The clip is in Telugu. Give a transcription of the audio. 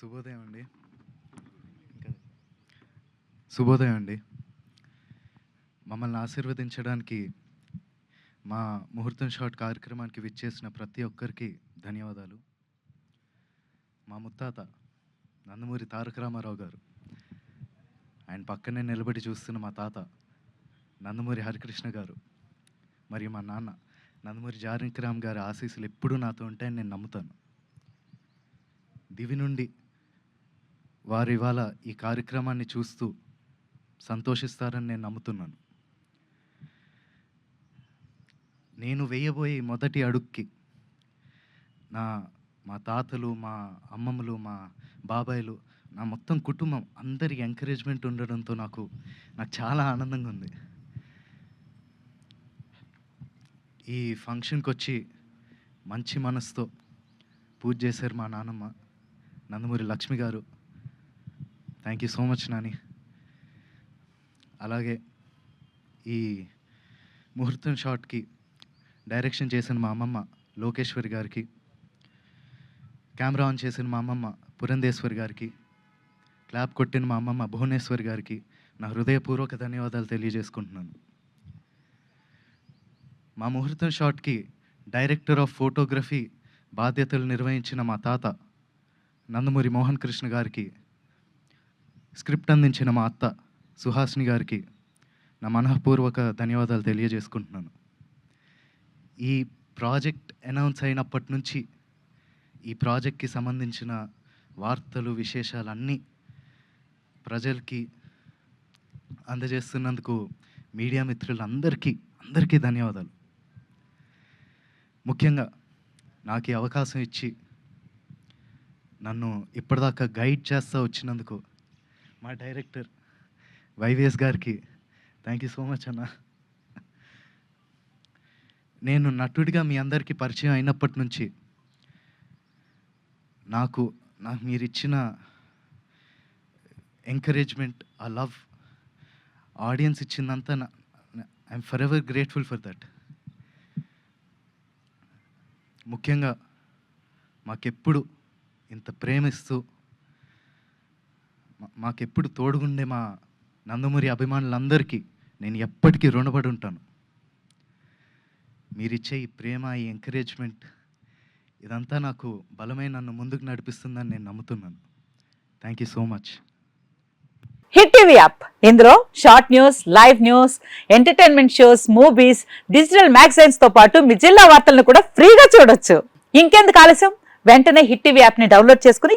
శుభోదయం అండి. ఇంకా శుభోదయం అండి. మమ్మల్ని ఆశీర్వదించడానికి మా ముహూర్తం షాట్ కార్యక్రమానికి విచ్చేసిన ప్రతి ఒక్కరికి ధన్యవాదాలు. మా ముత్తాత నందమూరి తారక రామారావు గారు ఆయన పక్కనే నిలబడి చూస్తున్న మా తాత నందమూరి హరికృష్ణ గారు మరియు మా నాన్న నందమూరి జానకిరామ్ గారి ఆశీస్సులు ఎప్పుడూ నాతో ఉంటాయని నేను నమ్ముతాను. దివి నుండి వారు ఇవాళ ఈ కార్యక్రమాన్ని చూస్తూ సంతోషిస్తారని నేను నమ్ముతున్నాను. నేను వేయబోయే మొదటి అడుక్కి నా మా తాతలు మా అమ్మమ్మలు మా బాబాయిలు నా మొత్తం కుటుంబం అందరి ఎంకరేజ్మెంట్ ఉండడంతో నాకు నాకు చాలా ఆనందంగా ఉంది. ఈ ఫంక్షన్కి వచ్చి మంచి మనసుతో పూజ చేశారు మా నాన్నమ్మ Nandamuri Lakshmi garu. Thank you so much Nani అలాగే ఈ ముహూర్తం షాట్కి డైరెక్షన్ చేసిన మా అమ్మమ్మ లోకేశ్వరి గారికి కెమెరా ఆన్ చేసిన మా అమ్మమ్మ పురంధేశ్వరి గారికి క్లాప్ కొట్టిన మా అమ్మమ్మ భువనేశ్వరి గారికి నా హృదయపూర్వక ధన్యవాదాలు తెలియజేసుకుంటున్నాను. మా ముహూర్తం షాట్కి డైరెక్టర్ ఆఫ్ ఫోటోగ్రఫీ బాధ్యతలు నిర్వహించిన మా తాత నందమూరి మోహన్ కృష్ణ గారికి స్క్రిప్ట్ అందించిన మా అత్త సుహాసిని గారికి నా మనఃపూర్వక ధన్యవాదాలు తెలియజేసుకుంటున్నాను. ఈ ప్రాజెక్ట్ అనౌన్స్ అయినప్పటి నుంచి ఈ ప్రాజెక్ట్కి సంబంధించిన వార్తలు విశేషాలు అన్నీ ప్రజలకి అందజేస్తున్నందుకు మీడియా మిత్రులందరికీ అందరికీ ధన్యవాదాలు. ముఖ్యంగా నాకు ఈ అవకాశం ఇచ్చి నన్ను ఇప్పటిదాకా గైడ్ చేస్తూ వచ్చినందుకు మా డైరెక్టర్ వైవిఎస్ గారికి. థ్యాంక్ యూ సో మచ్ అన్న. నేను నటుడిగా మీ అందరికీ పరిచయం అయినప్పటి నుంచి నాకు నాకు మీరు ఇచ్చిన ఎంకరేజ్మెంట్ ఆ love audience ఇచ్చిందంతా I am for ever grateful for that ముఖ్యంగా మాకెప్పుడు ఇంత ప్రేమిస్తూ మాకెప్పుడు తోడుగుండే మా నందమూరి అభిమానులందరికీ నేను ఎప్పటికీ రుణపడి ఉంటాను. మీరిచ్చే ఈ ప్రేమ ఈ ఎంకరేజ్మెంట్ ఇదంతా నాకు బలమైన నన్ను ముందుకు నడిపిస్తుందని నేను నమ్ముతున్నాను. Thank you so much. Hit TV app. ఇందులో short news live news entertainment shows movies digital మ్యాగజైన్స్తో పాటు మీ జిల్లా వార్తలను కూడా ఫ్రీగా చూడొచ్చు. ఇంకెందుకు ఆలస్యం? వెంటనే హిట్ టీవీ యాప్ని డౌన్లోడ్ చేసుకుని